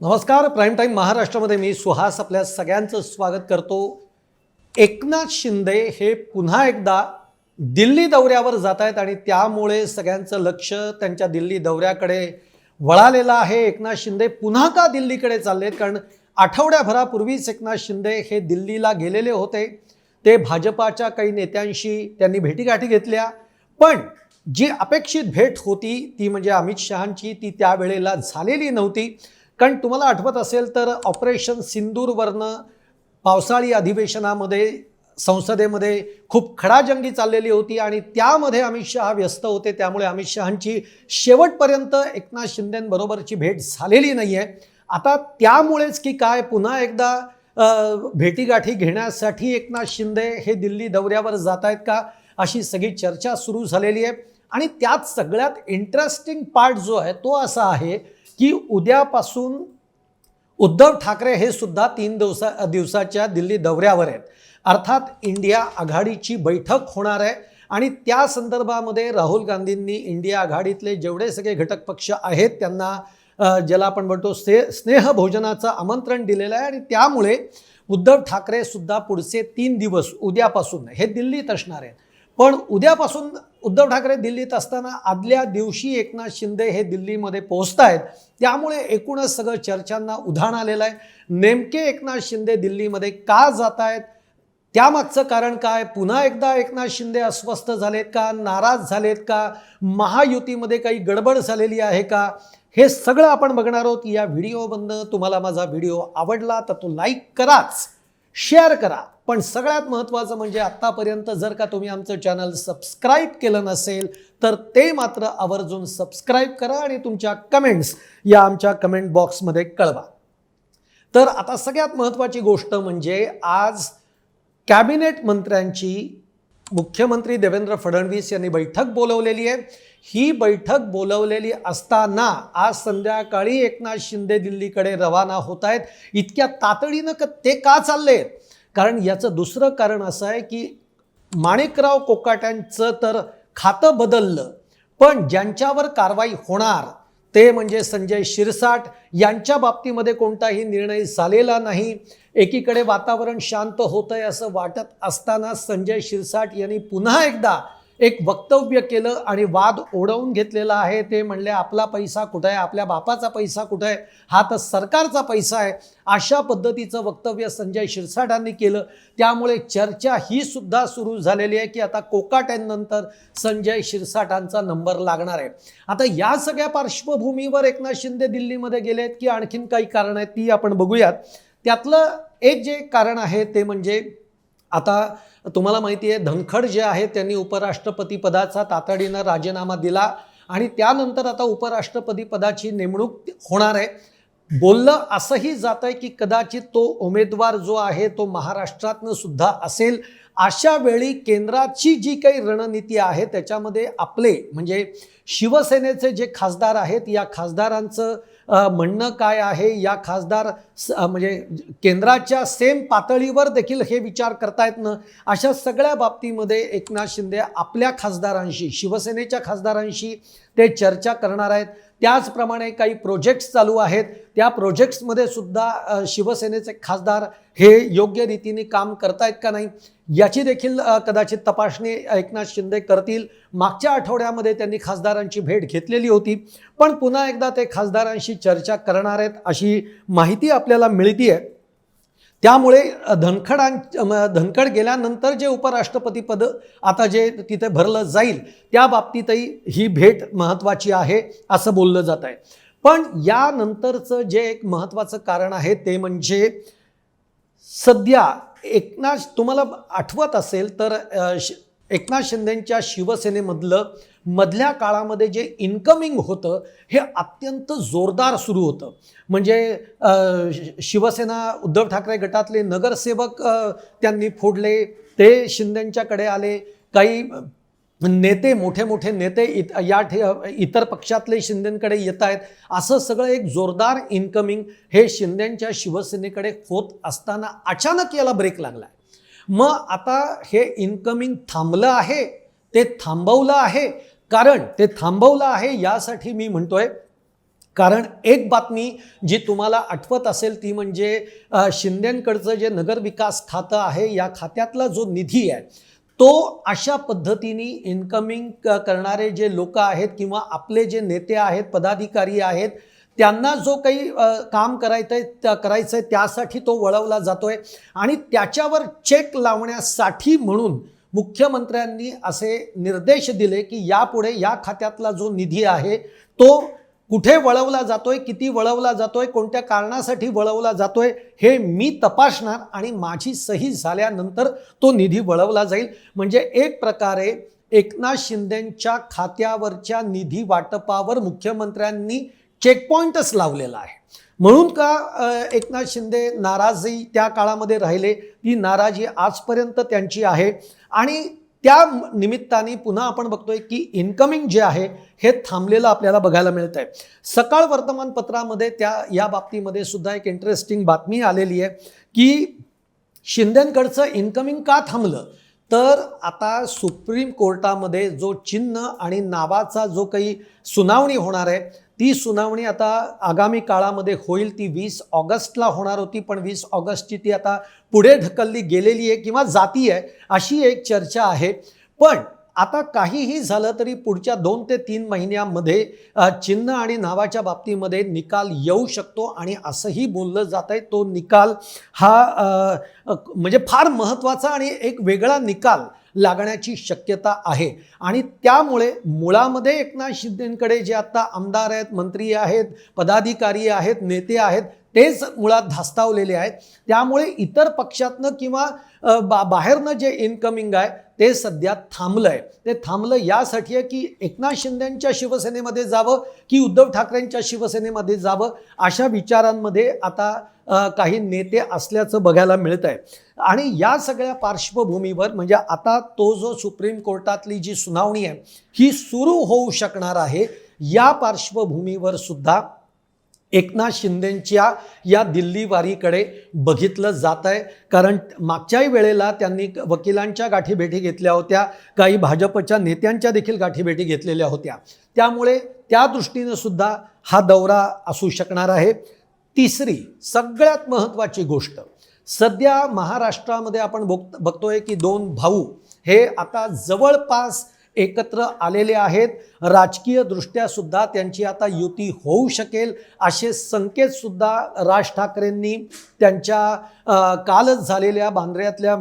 नमस्कार prime time महाराष्ट्रामध्ये मी सुहास आपल्या सगळ्यांचं स्वागत करतो. एकनाथ शिंदे हे पुन्हा एकदा दिल्ली दौऱ्यावर जात आहेत आणि त्यामुळे सगळ्यांचं लक्ष त्यांच्या दिल्ली दौऱ्याकडे वळालेलं आहे. एकनाथ शिंदे पुन्हा का दिल्लीकडे चाललेत? कारण आठवड्याभरापूर्वीच एकनाथ शिंदे हे दिल्लीला गेलेले होते. ते भाजपाच्या काही नेत्यांशी त्यांनी भेटीगाठी घेतल्या. पण जी अपेक्षित भेट होती ती म्हणजे अमित शहांची ती त्यावेळेला झालेली नव्हती. कारण तुम्हाला आठवत असेल तर ऑपरेशन सिंदूरवरनं पावसाळी अधिवेशनामध्ये संसदेमध्ये खूप खडाजंगी चाललेली होती आणि त्यामध्ये अमित शहा व्यस्त होते. त्यामुळे अमित शहांची शेवटपर्यंत एकनाथ शिंदेबरोबरची भेट झालेली नाही आहे आता त्यामुळेच की काय पुन्हा एकदा भेटीगाठी घेण्यासाठी एकनाथ शिंदे हे दिल्ली दौऱ्यावर जात आहेत का अशी सगळी चर्चा सुरू झालेली आहे. आणि त्यात सगळ्यात इंटरेस्टिंग पार्ट जो आहे तो असा आहे की उद्यापासून उद्धव ठाकरे हे सुद्धा तीन दिवसा दिवसाच्या दिल्ली दौऱ्यावर आहेत. अर्थात इंडिया आघाडीची बैठक होणार आहे आणि त्या संदर्भामध्ये राहुल गांधींनी इंडिया आघाडीतले जेवढे सगळे घटक पक्ष आहेत त्यांना ज्याला आपण म्हणतो स्ने स्नेहभोजनाचं आमंत्रण दिलेलं आहे आणि त्यामुळे उद्धव ठाकरे सुद्धा पुढचे तीन दिवस उद्यापासून हे दिल्लीत असणार आहेत. पण उद्यापासून उद्धव ठाकरे दिल्लीत असताना आदल्या दिवशी एकनाथ शिंदे हे दिल्लीमध्ये पोहोचत आहेत त्यामुळे एकूणच सगळं चर्चांना उधाण आलेलं आहे. नेमके एकनाथ शिंदे दिल्लीमध्ये का जात आहेत त्यामागचं कारण काय? पुन्हा एकदा एकनाथ शिंदे अस्वस्थ झालेत का? नाराज झालेत का? महायुतीमध्ये काही गडबड झालेली आहे का? हे सगळं आपण बघणार आहोत. या व्हिडिओमधनं तुम्हाला माझा व्हिडिओ आवडला तर तो लाईक कराच शेअर करा. पण सगळ्यात महत्त्वाचं म्हणजे आत्तापर्यंत जर का तुम्ही आमचं चॅनल सबस्क्राईब केलं नसेल तर ते मात्र आवर्जून सबस्क्राईब करा आणि तुमच्या कमेंट्स या आमच्या कमेंट बॉक्समध्ये कळवा. तर आता सगळ्यात महत्त्वाची गोष्ट म्हणजे आज कॅबिनेट मंत्र्यांची मुख्यमंत्री देवेंद्र फडणवीस यांनी बैठक बोलवलेली आहे. ही बैठक बोलवलेली असताना आज संध्याकाळी एकनाथ शिंदे दिल्लीकडे रवाना होत आहेत. इतक्या तातडीनं ते का चालले? कारण याचं दुसरं कारण असं आहे की माणिकराव कोकाट्यांचं तर खातं बदललं पण ज्यांच्यावर कारवाई होणार ते म्हणजे संजय शिरसाट. यांच्या बाबतीमध्ये कोणताही निर्णय झालेला नाही. एकीकडे वातावरण शांत होतंय असं वाटत असताना संजय शिरसाट यांनी पुन्हा एकदा एक वक्तव्य केलं आणि वाद ओढवून घेतलेला आहे. ते म्हणले आपला पैसा कुठं आहे? आपल्या बापाचा पैसा कुठं आहे? हा तर सरकारचा पैसा आहे. अशा पद्धतीचं वक्तव्य संजय शिरसाटांनी केलं. त्यामुळे चर्चा ही सुद्धा सुरू झालेली आहे की आता कोकाट्यांनंतर संजय शिरसाटांचा नंबर लागणार आहे. आता या सगळ्या पार्श्वभूमीवर एकनाथ शिंदे दिल्लीमध्ये गेले आहेत की आणखीन काही कारण आहेत ती आपण बघूयात. त्यातलं एक जे कारण आहे ते म्हणजे आता तुम्हाला माहिती आहे धनखड जे आहे त्यांनी उपराष्ट्रपती पदाचा तातडीनं राजीनामा दिला आणि त्यानंतर आता उपराष्ट्रपती पदाची नेमणूक होणार आहे. बोललं असंही जात आहे की कदाचित तो उमेदवार जो आहे तो महाराष्ट्रातनं सुद्धा असेल. अशा वेळी केंद्राची जी काही रणनीती आहे त्याच्यामध्ये आपले म्हणजे शिवसेनेचे जे खासदार आहेत या खासदारांचं म्हणणं काय आहे? या खासदार स- म्हणजे केंद्राच्या सेम पातळीवर देखील हे विचार करतायत ना? अशा सगळ्या बाबतीमध्ये एकनाथ शिंदे आपल्या खासदारांशी शिवसेनेच्या खासदारांशी ते चर्चा करणार आहेत. त्याचप्रमाणे काही प्रोजेक्ट्स चालू आहेत. त्या प्रोजेक्ट्समध्ये सुद्धा शिवसेनेचे खासदार हे योग्य रीतीने काम करतायत का नाही याची देखील कदाचित तपासणी एकनाथ शिंदे करतील. मागच्या आठवड्यामध्ये त्यांनी खासदारांची भेट घेतलेली होती. पण पुन्हा एकदा ते खासदारांशी चर्चा करणार आहेत अशी माहिती आपल्याला मिळती आहे त्यामुळे धनखडां म- धनखड गेल्यानंतर जे उपराष्ट्रपती पद आता जे तिथे भरलं जाईल त्या बाबतीतही ही भेट महत्त्वाची आहे असं बोललं जात आहे. पण यानंतरचं जे एक महत्त्वाचं कारण आहे ते म्हणजे सध्या एकनाथ तुम्हाला आठवत असेल तर श- एकनाथ शिंदेंच्या शिवसेनेमधलं मधल्या काळामध्ये जे इन्कमिंग होतं हे अत्यंत जोरदार सुरू होतं. म्हणजे शिवसेना उद्धव ठाकरे गटातले नगरसेवक त्यांनी फोडले ते शिंदेंच्याकडे आले. काही नेते मोठे मोठे नेते इत या ठे इतर पक्षातले शिंदेंकडे येत आहेत. असं सगळं एक जोरदार इन्कमिंग हे शिंदेंच्या शिवसेनेकडे होत असताना अचानक याला ब्रेक लागला आहे मग आता हे इन्कमिंग थांबलं आहे ते थांबवलं आहे कारण ते थांबवलं आहे यासाठी मी म्हणतोय. कारण एक बातमी जी तुम्हाला आठवत असेल ती म्हणजे अ, शिंदेंकडचं जे नगरविकास खातं आहे या खात्यातला जो निधी आहे तो अशा पद्धतीने इन्कमिंग करणारे जे लोक आहेत किंवा आपले जे नेते आहेत पदाधिकारी आहेत त्यांना जो काही काम करायचं आहे त्या करायचं आहे त्यासाठी तो वळवला जातोय. आणि त्याच्यावर चेक लावण्यासाठी म्हणून मुख्यमंत्र्यांनी असे निर्देश दिले की यापुढे या खात्यातला जो निधी आहे तो कुठे वळवला जातोय किती वळवला जातोय कोणत्या कारणासाठी वळवला जातोय हे मी तपासणार आणि माझी सही झाल्यानंतर तो निधी वळवला जाईल. म्हणजे एक प्रकारे एकनाथ शिंदेंच्या खात्यावरच्या निधी वाटपावर मुख्यमंत्र्यांनी चेकपॉईंटच लावलेला आहे. म्हणून का एकनाथ शिंदे नाराजी त्या काळामध्ये राहिले? ती नाराजी आजपर्यंत त्यांची आहे. आणि त्या निमित्ताने पुन्हा आपण बघतोय की इन्कमिंग जे आहे हे थांबलेलं आपल्याला बघायला मिळत आहे सकाळ वर्तमानपत्रामध्ये त्या या बाबतीमध्ये सुद्धा एक इंटरेस्टिंग बातमी आलेली आहे की शिंदेंकडचं इन्कमिंग का थांबलं? तर आता सुप्रीम कोर्टामध्ये जो चिन्ह आणि नावाचा जो काही सुनावणी होणार आहे ती सुनावणी आता आगामी काळामध्ये होईल ती वीस ऑगस्टला होणार होती पण वीस ऑगस्टची ती आता पुढे ढकलली गेलेली आहे किंवा जाती आहे अशी एक चर्चा आहे. पण आता काहीही झालं तरी पुढच्या दोन ते तीन महिन्यामध्ये चिन्ह आणि नावाच्या बाबतीमध्ये निकाल येऊ शकतो आणि असंही बोललं जात आहे तो निकाल हा म्हणजे फार महत्त्वाचा आणि एक वेगळा निकाल लागण्याची शक्यता आहे. आणि त्यामुळे मुळामध्ये एकनाथ शिंदेकडे जे आता आमदार आहेत मंत्री आहेत पदाधिकारी आहेत नेते आहेत तेच मुळात धास्तावलेले आहेत. त्यामुळे इतर पक्षातनं किंवा बा बाहेरनं जे इनकमिंग आहे ते सध्या थांबलं आहे ते थांबलं यासाठी आहे की एकनाथ शिंदेंच्या शिवसेनेमध्ये जावं की उद्धव ठाकरेंच्या शिवसेनेमध्ये जावं अशा विचारांमध्ये आता काही नेते असल्याचं बघायला मिळत आहे. आणि या सगळ्या पार्श्वभूमीवर म्हणजे आता तो जो सुप्रीम कोर्टातली जी सुनावणी आहे ही सुरू होऊ शकणार आहे या पार्श्वभूमीवर सुद्धा एकनाथ शिंदेंच्या या दिल्लीवारीकडे बघितलं जात आहे. कारण मागच्याही वेळेला त्यांनी वकिलांच्या गाठीभेटी घेतल्या होत्या. काही भाजपच्या नेत्यांच्या देखील गाठीभेटी घेतलेल्या होत्या. त्यामुळे त्या दृष्टीनं सुद्धा हा दौरा असू शकणार आहे. तिसरी सगळ्यात महत्त्वाची गोष्ट. सध्या महाराष्ट्रामध्ये आपण बघ बघतोय की दोन भाऊ हे आता जवळपास एकत्र आलेले आहेत. राजकीयदृष्ट्यासुद्धा सुद्धा त्यांची आता युती होऊ शकेल असे संकेतसुद्धा राज ठाकरेंनी त्यांच्या कालच झालेल्या बांद्र्यातल्या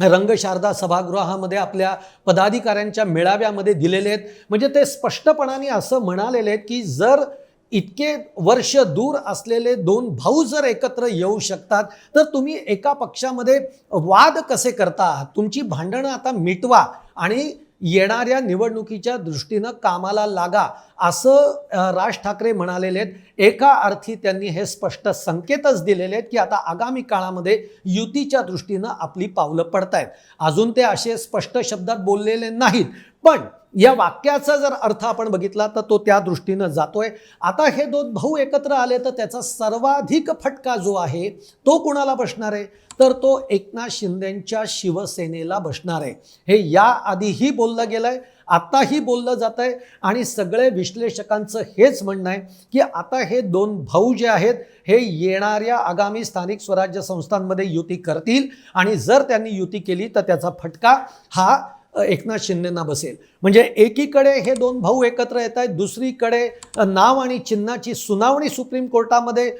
रंगशारदा सभागृहामध्ये आपल्या पदाधिकाऱ्यांच्या मेळाव्यामध्ये दिलेले आहेत. म्हणजे ते स्पष्टपणाने असं म्हणालेले आहेत की जर इतके वर्ष दूर असलेले दोन भाऊ जर एकत्र येऊ शकतात तर तुम्ही एका पक्षामध्ये वाद कसे करता? तुमची भांडणं आता मिटवा आणि येणाऱ्या निवडणुकीच्या दृष्टीनं कामाला लागा असं राज ठाकरे म्हणालेले आहेत. एका अर्थी त्यांनी हे स्पष्ट संकेतच दिलेले आहेत की आता आगामी काळामध्ये युतीच्या दृष्टीनं आपली पावलं पडतायत. अजून ते असे स्पष्ट शब्दात बोललेले नाहीत. पण या वाक्याचा जर अर्थ आपण बघितला तर तो त्या दृष्टीनं जातोय. आता हे दोन भाऊ एकत्र आले तर त्याचा सर्वाधिक फटका जो आहे तो कुणाला बसणार आहे? तर तो एकनाथ शिंदेंच्या शिवसेनेला बसणार आहे. हे याआधीही बोललं गेलं आहे आत्ताही बोललं जात आहे आणि सगळे विश्लेषकांचं हेच म्हणणं आहे की आता हे दोन भाऊ जे आहेत हे येणाऱ्या आगामी स्थानिक स्वराज्य संस्थांमध्ये युती करतील आणि जर त्यांनी युती केली तर त्याचा फटका हा एकनाथ शिंदेना बसेल. म्हणजे एकीकडे हे दोन भाऊ एकत्र येत आहेत दुसरीकडे नाव आणि चिन्हाची सुनावणी सुप्रीम कोर्टामध्ये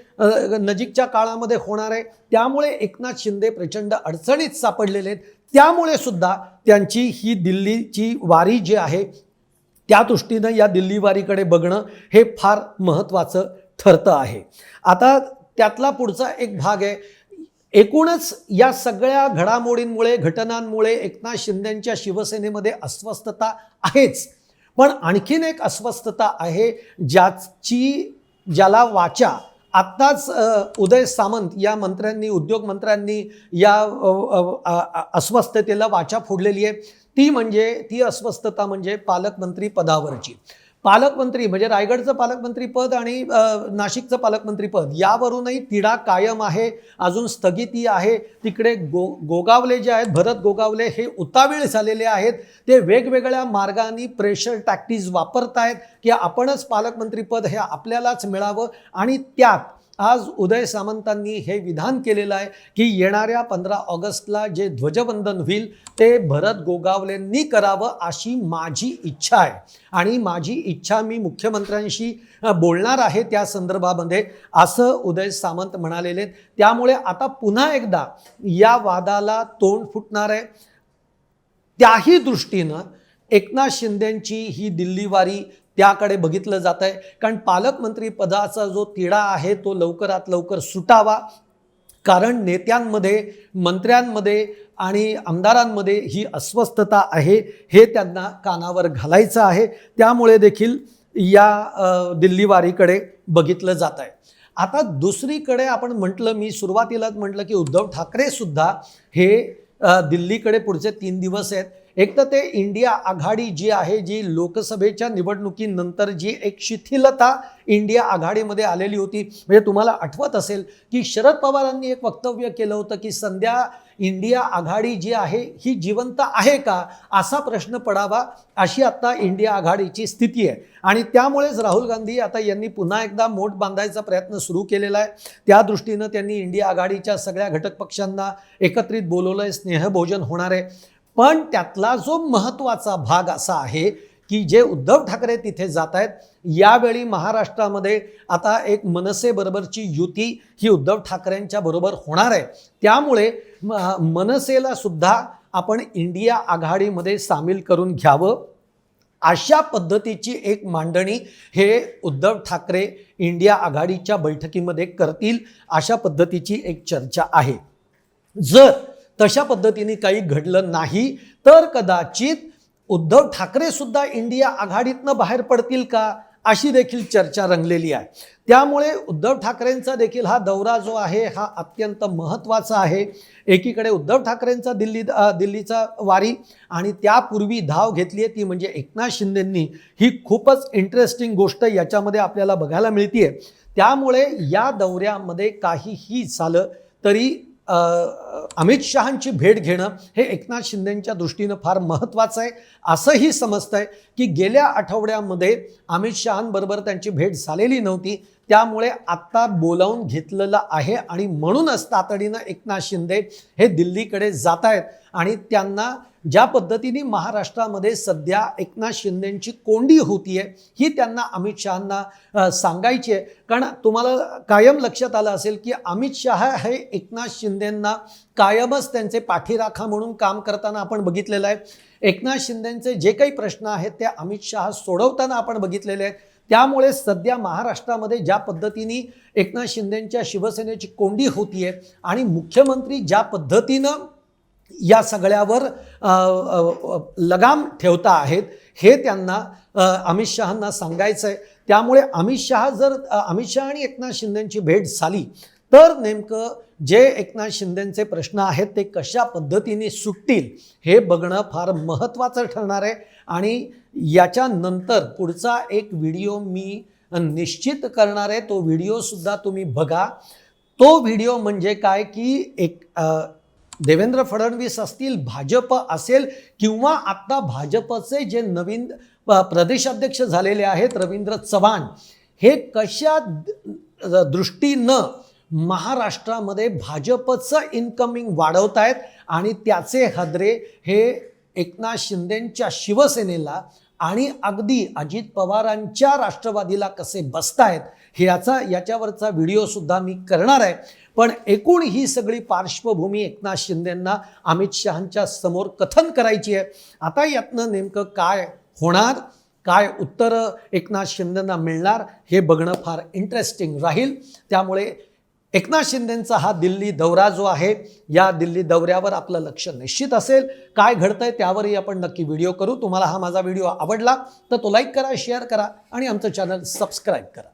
नजीकच्या काळामध्ये होणार आहे. त्यामुळे एकनाथ शिंदे प्रचंड अडचणीत सापडलेले आहेत. त्यामुळे सुद्धा त्यांची ही दिल्लीची वारी जी आहे त्या दृष्टीनं या दिल्ली वारीकडे बघणं हे फार महत्त्वाचं ठरतं आहे. आता त्यातला पुढचा एक भाग आहे एकूणच या सगळ्या घडामोडींमुळे घटनांमुळे एकनाथ शिंदेंच्या शिवसेनेमध्ये अस्वस्थता आहेच. पण आणखीन एक अस्वस्थता आहे ज्याची ज्याला वाचा. आत्ताच उदय सामंत या मंत्र्यांनी उद्योग मंत्र्यांनी या अस्वस्थतेला वाचा फोडलेली आहे. ती म्हणजे ती अस्वस्थता म्हणजे पालकमंत्री पदावरची. पालकमंत्री म्हणजे रायगडचं पालकमंत्रीपद आणि नाशिकचं पालकमंत्रीपद यावरूनही तिढा कायम आहे अजून स्थगिती आहे. तिकडे गो गोगावले जे आहेत भरत गोगावले हे उतावीळ झालेले आहेत. ते वेगवेगळ्या मार्गाने प्रेशर टॅक्टिस वापरतायत की आपणच पालकमंत्रीपद हे आपल्यालाच मिळावं आणि त्यात आज उदय सामंतांनी हे विधान केलेलं आहे की येणाऱ्या पंधरा ऑगस्टला जे ध्वजवंदन होईल ते भरत गोगावलेंनी करावं अशी माझी इच्छा आहे. आणि माझी इच्छा मी मुख्यमंत्र्यांशी बोलणार आहे त्या संदर्भामध्ये असं उदय सामंत म्हणालेले त्यामुळे आता पुन्हा एकदा या वादाला तोंड फुटणार आहे. त्याही दृष्टीनं एकनाथ शिंदेंची ही दिल्लीवारी त्याकडे बघितलं जात आहे. कारण पालकमंत्री पदाचा जो तिढा आहे तो लवकरात लवकर सुटावा. कारण नेत्यांमध्ये मंत्र्यांमध्ये आणि आमदारांमध्ये ही अस्वस्थता आहे हे त्यांना कानावर घालायचं आहे. त्यामुळे देखील या दिल्लीवारीकडे बघितलं जात आहे. आता दुसरीकडे आपण म्हटलं मी सुरुवातीलाच म्हटलं की उद्धव ठाकरेसुद्धा हे दिल्लीकडे पुढचे तीन दिवस आहेत. एक तर ते इंडिया आघाडी जी आहे जी लोकसभेच्या निवडणुकीनंतर जी एक शिथिलता इंडिया आघाडीमध्ये आलेली होती. म्हणजे तुम्हाला आठवत असेल की शरद पवारांनी एक वक्तव्य केलं होतं की संध्या इंडिया आघाडी जी आहे ही जिवंत आहे का? असा प्रश्न पडावा अशी आत्ता इंडिया आघाडीची स्थिती आहे. आणि त्यामुळेच राहुल गांधी आता यांनी पुन्हा एकदा मोठ बांधायचा प्रयत्न सुरू केलेला आहे. त्या दृष्टीनं त्यांनी इंडिया आघाडीच्या सगळ्या घटक पक्षांना एकत्रित बोलवलं आहे स्नेहभोजन होणार आहे. पण त्यातला जो महत्त्वाचा भाग असा आहे की जे उद्धव ठाकरे तिथे जात आहेत यावेळी महाराष्ट्रामध्ये आता एक मनसेबरोबरची युती ही उद्धव ठाकरेंच्या बरोबर होणार आहे. त्यामुळे म- मनसेला सुद्धा आपण इंडिया आघाडीमध्ये सामील करून घ्यावं. अशा पद्धतीची एक मांडणी हे उद्धव ठाकरे इंडिया आघाडीच्या बैठकीमध्ये करतील अशा पद्धतीची एक चर्चा आहे. जर तशा पद्धतीने काही घडलं नाही तर कदाचित उद्धव ठाकरे सुद्धा इंडिया आघाडीतनं बाहेर पडतील का अशी देखील चर्चा रंगलेली आहे. त्यामुळे उद्धव ठाकरेंचा देखील हा दौरा जो आहे हा अत्यंत महत्त्वाचा आहे. एकीकडे उद्धव ठाकरेंचा दिल्ली दिल्लीचा वारी आणि त्यापूर्वी धाव घेतली आहे ती म्हणजे एकनाथ शिंदेंनी. ही खूपच इंटरेस्टिंग गोष्ट याच्यामध्ये आपल्याला बघायला मिळते त्यामुळे या दौऱ्यामध्ये काहीही झालं तरी अमित शहांची भेट घेणं हे एकनाथ शिंदेंच्या दृष्टीनं फार महत्त्वाचं आहे असंही समजतं आहे की गेल्या आठवड्यामध्ये अमित शहांबरोबर त्यांची भेट झालेली नव्हती. त्यामुळे आत्ता बोलावून घेतलेलं आहे आणि म्हणूनच तातडीनं एकनाथ शिंदे हे दिल्लीकडे जात आहेत आणि त्यांना ज्या पद्धतीने महाराष्ट्रामध्ये सध्या एकनाथ शिंदेंची कोंडी होती आहे ही त्यांना अमित शहांना सांगायची आहे. कारण तुम्हाला कायम लक्षात आलं असेल की अमित शहा हे एकनाथ शिंदेंना कायमच त्यांचे पाठीराखा म्हणून काम करताना आपण बघितलेलं आहे. एकनाथ शिंदेंचे जे काही प्रश्न आहेत ते अमित शहा सोडवताना आपण बघितलेले आहेत. त्यामुळे सध्या महाराष्ट्रामध्ये ज्या पद्धतीने एकनाथ शिंदेंच्या शिवसेनेची कोंडी होती आहे आणि मुख्यमंत्री ज्या पद्धतीनं या सगळ्यावर लगाम ठेवता आहेत. हे त्यांना अमित शहांना सांगायचं आहे त्यामुळे अमित शहा जर अमित शहा आणि एकनाथ शिंदेंची भेट झाली तर नेमकं जे एकनाथ शिंदेंचे प्रश्न आहेत ते कशा पद्धतीने सुटतील हे बघणं फार महत्त्वाचं ठरणार आहे. आणि याच्यानंतर पुढचा एक व्हिडिओ मी निश्चित करणार आहे. तो व्हिडिओसुद्धा तुम्ही बघा. तो व्हिडिओ म्हणजे काय की एक देवेंद्र फडणवीस असतील भाजप असेल किंवा आत्ता भाजपचे जे नवीन प- प्रदेशाध्यक्ष झालेले आहेत रवींद्र चव्हाण हे कशा दृष्टीनं महाराष्ट्रामध्ये भाजपचं इन्कमिंग वाढवत आहेत आणि त्याचे हदरे हे एकनाथ शिंदेंच्या शिवसेनेला आणि अगदी अजित पवारांच्या राष्ट्रवादीला कसे बसतायत ह्याचा याच्यावरचा व्हिडिओसुद्धा मी करणार आहे. पण एकूण ही सगळी पार्श्वभूमी एकनाथ शिंदेंना अमित शहांच्या समोर कथन करायची आहे. आता यातनं नेमकं काय होणार काय उत्तरं एकनाथ शिंदेंना मिळणार हे बघणं फार इंटरेस्टिंग राहील. त्यामुळे एकनाथ शिंदेंचा हा दिल्ली दौरा जो आहे या दिल्ली दौऱ्यावर आपलं लक्ष निश्चित असेल. काय घडतंय त्यावरही आपण नक्की व्हिडिओ करू. तुम्हाला हा माझा व्हिडिओ आवडला तर तो लाईक करा शेअर करा आणि आमचं चॅनल सबस्क्राईब करा.